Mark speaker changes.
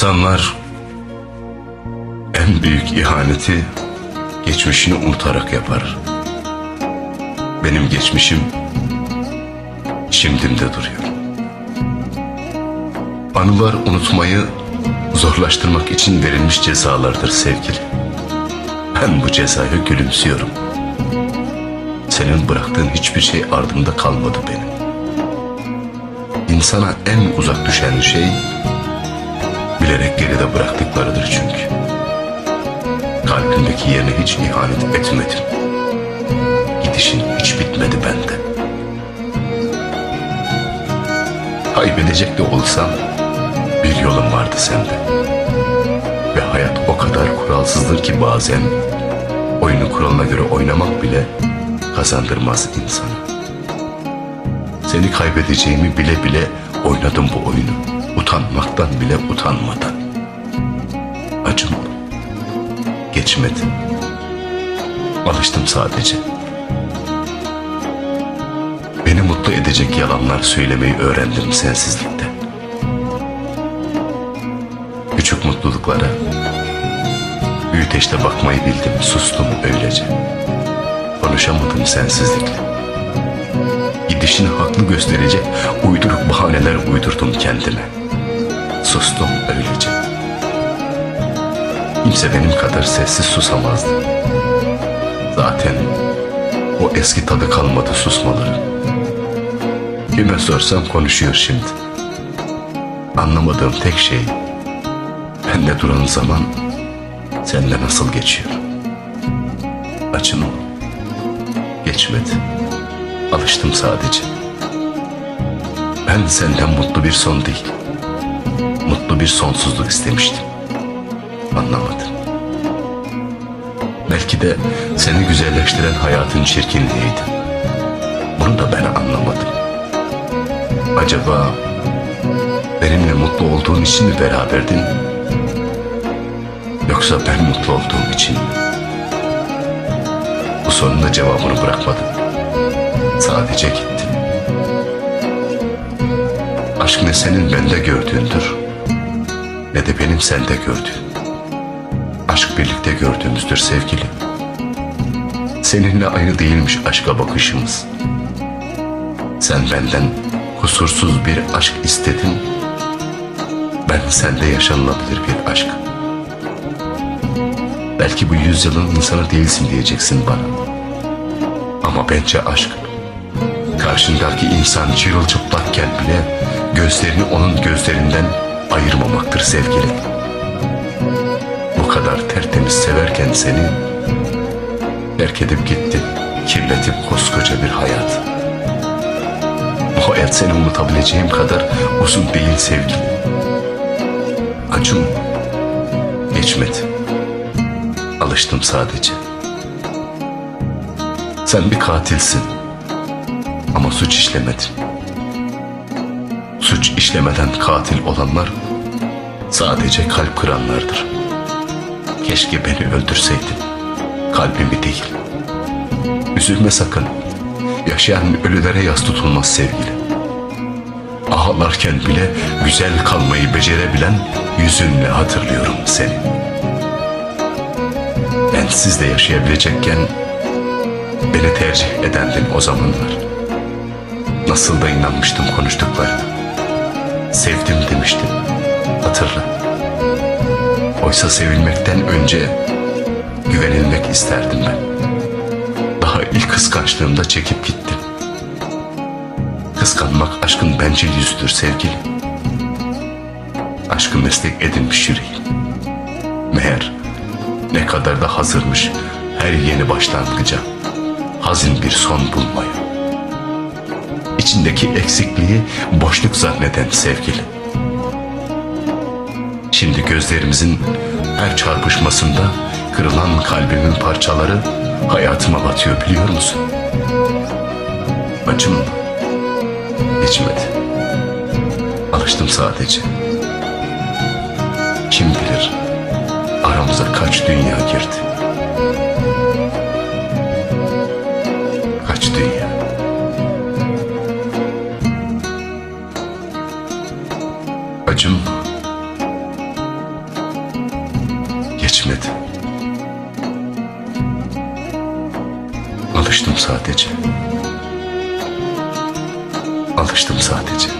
Speaker 1: İnsanlar en büyük ihaneti geçmişini unutarak yapar. Benim geçmişim şimdimde duruyor. Anılar unutmayı zorlaştırmak için verilmiş cezalardır sevgili. Ben bu cezaya gülümsüyorum. Senin bıraktığın hiçbir şey ardımda kalmadı benim. İnsana en uzak düşen şey bilerek geride bıraktıklarıdır çünkü. Kalbindeki yerine hiç ihanet etmedin. Gidişin hiç bitmedi bende. Kaybedecek de olsam bir yolum vardı sende. Ve hayat o kadar kuralsızdır ki bazen oyunu kuralına göre oynamak bile kazandırmaz insana. Seni kaybedeceğimi bile bile oynadım bu oyunu. Utanmaktan bile utanmadan. Acım geçmedi. Alıştım sadece. Beni mutlu edecek yalanlar söylemeyi öğrendim sensizlikte. Küçük mutluluklara büyüteçte bakmayı bildim, sustum öylece. Konuşamadım sensizlikle. Gidişini haklı gösterecek uyduruk bahaneler uydurdum kendime. Sustum öylece. Kimse benim kadar sessiz susamazdı. Zaten o eski tadı kalmadı susmaların. Kime sorsam konuşuyor şimdi. Anlamadığım tek şey bende duran zaman sende nasıl geçiyor? Açın o. Geçmedi. Alıştım sadece. Ben senden mutlu bir son değil. Mutlu bir sonsuzluk istemiştim. Anlamadın. Belki de seni güzelleştiren hayatın çirkinliğiydi. Bunu da ben anlamadım. Acaba benimle mutlu olduğun için mi beraberdin? Yoksa ben mutlu olduğum için mi? Bu sorunun cevabını bırakmadım. Sadece gittim. Aşk ne senin bende gördüğündür ne de benim sende gördüğüm. Aşk birlikte gördüğümüzdür sevgili. Seninle aynı değilmiş aşka bakışımız. Sen benden kusursuz bir aşk istedin. Ben sende yaşanılabilir bir aşk. Belki bu yüzyılın insanı değilsin diyeceksin bana. Ama bence aşk karşındaki insan çırılçıplakken bile gözlerini onun gözlerinden ayırmamaktır sevgili. Bu kadar tertemiz severken seni terk edip gittin, kirletip koskoca bir hayat. Bu hayat seni unutabileceğim kadar uzun değil sevgili. Acım geçmedi. Alıştım sadece. Sen bir katilsin. Ama suç işlemedin. Suç işlemeden katil olanlar sadece kalp kıranlardır. Keşke beni öldürseydin. Kalbimi değil. Üzülme sakın. Yaşayan ölülere yas tutulmaz sevgili. Ağlarken bile güzel kalmayı becerebilen yüzünle hatırlıyorum seni. Ben sizle yaşayabilecekken beni tercih edendin o zamanlar. Nasıl da inanmıştım konuştuklarına. Sevdim demiştim. Hatırla. Oysa sevilmekten önce güvenilmek isterdim ben. Daha ilk kıskançlığımda çekip gittim. Kıskanmak aşkın bencil yüzüdür sevgili. Aşkı meslek edinmiş yüreğim. Meğer ne kadar da hazırmış her yeni başlangıca hazin bir son bulmaya. İçindeki eksikliği boşluk zanneden sevgili. Şimdi gözlerimizin her çarpışmasında kırılan kalbimin parçaları hayatıma batıyor biliyor musun? Acım geçmedi. Alıştım sadece. Kim bilir aramıza kaç dünya girdi. acım geçmedi. Alıştım sadece. Alıştım sadece.